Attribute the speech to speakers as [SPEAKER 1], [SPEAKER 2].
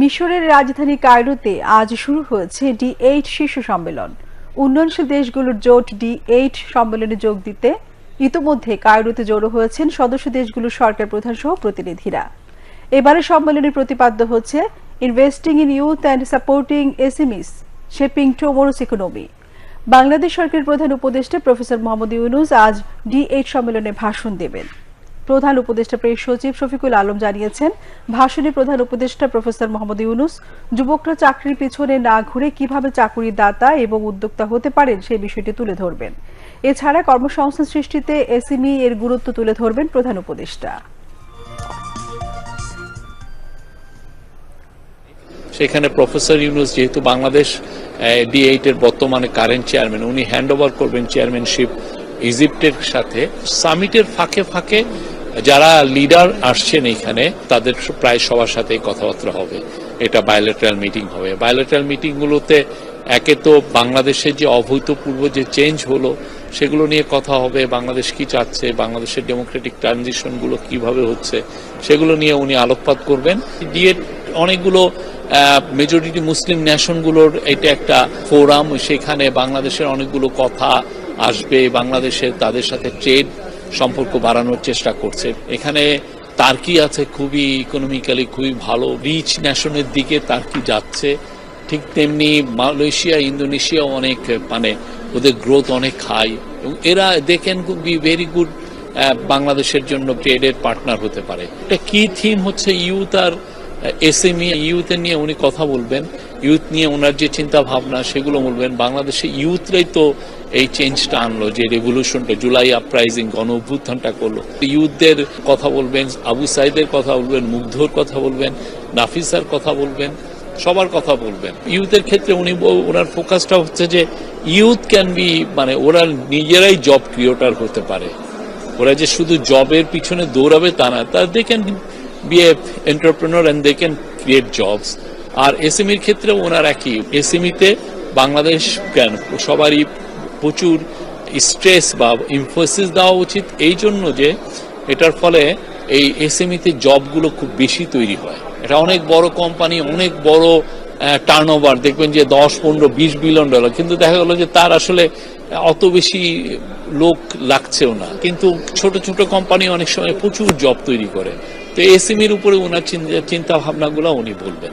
[SPEAKER 1] মিশরের রাজধানী কায়রোতে আজ শুরু হয়েছে ডি এইট শীর্ষ সম্মেলন। উন্নয়নশীল দেশগুলোর জোট ডি এইট সম্মেলনে যোগ দিতে ইতোমধ্যে কায়রোতে জড়ো হয়েছেন সদস্য দেশগুলোর সরকার প্রধান সহ প্রতিনিধিরা। এবারে সম্মেলনের প্রতিপাদ্য হচ্ছে investing in youth and supporting SMEs shaping tomorrow's economy Bangladesh সরকারের প্রধান উপদেষ্টা প্রফেসর মোহাম্মদ ইউনুস আজ ডি এইট সম্মেলনে ভাষণ দেবেন। প্রধান উপদেষ্টা প্রেস সচিব শফিকুল আলম জানিয়েছেন, ভাষণে প্রধান উপদেষ্টা প্রফেসর মোহাম্মদ ইউনুস, যুবকরা চাকরির পিছনে না ঘুরে কীভাবে চাকুরি দাতা এবং উদ্যোক্তা হতে পারেন সেই বিষয়টি তুলে ধরবেন। এছাড়া কর্মসংস্থান সৃষ্টিতে এসএমই এর গুরুত্ব তুলে ধরবেন প্রধান উপদেষ্টা।
[SPEAKER 2] সেখানে প্রফেসর ইউনুস যেহেতু বাংলাদেশ ডি এইট এর বর্তমানে কারেন্ট চেয়ারম্যান উনি হ্যান্ড ওভার করবেন চেয়ারম্যানশিপ ইজিপ্টের সাথে। সামিটের ফাঁকে ফাঁকে যারা লিডার আসছেন এখানে, তাদের প্রায় সবার সাথে কথাবার্তা হবে। এটা বায়োলেটারাল মিটিং হবে। বায়োলেটারাল মিটিংগুলোতে একে তো বাংলাদেশের যে অভূতপূর্ব যে চেঞ্জ হলো, সেগুলো নিয়ে কথা হবে, বাংলাদেশ কি চাচ্ছে, বাংলাদেশের ডেমোক্রেটিক ট্রানজিশনগুলো কীভাবে হচ্ছে, সেগুলো নিয়ে উনি আলোকপাত করবেন। দিয়ে অনেকগুলো মেজরিটি মুসলিম ন্যাশনগুলোর এটা একটা ফোরাম সেখানে বাংলাদেশের অনেকগুলো কথা আসবে, বাংলাদেশের তাদের সাথে ট্রেড সম্পর্ক বাড়ানোর চেষ্টা করছে। এখানে তার্কি আছে, খুবই ইকোনমিক্যালি খুবই ভালো রিচ ন্যাশনের দিকে তার্কি যাচ্ছে। ঠিক তেমনি মালয়েশিয়া, ইন্দোনেশিয়া অনেক মানে ওদের গ্রোথ অনেক হাই এবং এরা they can be very good বাংলাদেশের জন্য ট্রেডের পার্টনার হতে পারে। এটা কি থিম হচ্ছে? ইউথ আর এসএমই ইউথ নিয়ে উনি কথা বলবেন। ইউথ নিয়ে ওনার যে চিন্তা ভাবনা সেগুলো বলবেন। বাংলাদেশে ইউথরাই তো এই চেঞ্জটা আনলো, যে রেভলিউশনটা জুলাই আপরাইজিং গণ অভ্যুত্থানটা করল। ইউথদের কথা বলবেন, আবু সাইদের কথা বলবেন, মুগ্ধর কথা বলবেন নাফিসার কথা বলবেন, সবার কথা বলবেন। ইউথের ক্ষেত্রে উনি ওনার ফোকাসটা হচ্ছে যে ইউথ ক্যান বি মানে ওরা নিজেরাই জব ক্রিয়েটার হতে পারে। ওরা যে শুধু জবের পিছনে দৌড়াবে তা না, তা they can be a entrepreneur and they can create jobs আর এসএমইর ক্ষেত্রে ওনার একই এসএমইতে বাংলাদেশ কেন? সবারই প্রচুর স্ট্রেস বা ইনফোসিস দেওয়া উচিত। এই জন্য যে এটার ফলে এই এসএমইতে জবগুলো খুব বেশি তৈরি হয়। এটা অনেক বড় কোম্পানি অনেক বড় টার্ন ওভার দেখবেন যে দশ, পনেরো, বিশ বিলিয়ন ডলার কিন্তু দেখা গেলো যে তার আসলে অত বেশি লোক লাগছেও না। কিন্তু ছোট ছোট কোম্পানি অনেক সময় প্রচুর জব তৈরি করে। তো এসিমির উপরে ওনার চিন্তা ভাবনাগুলো উনি বলবেন।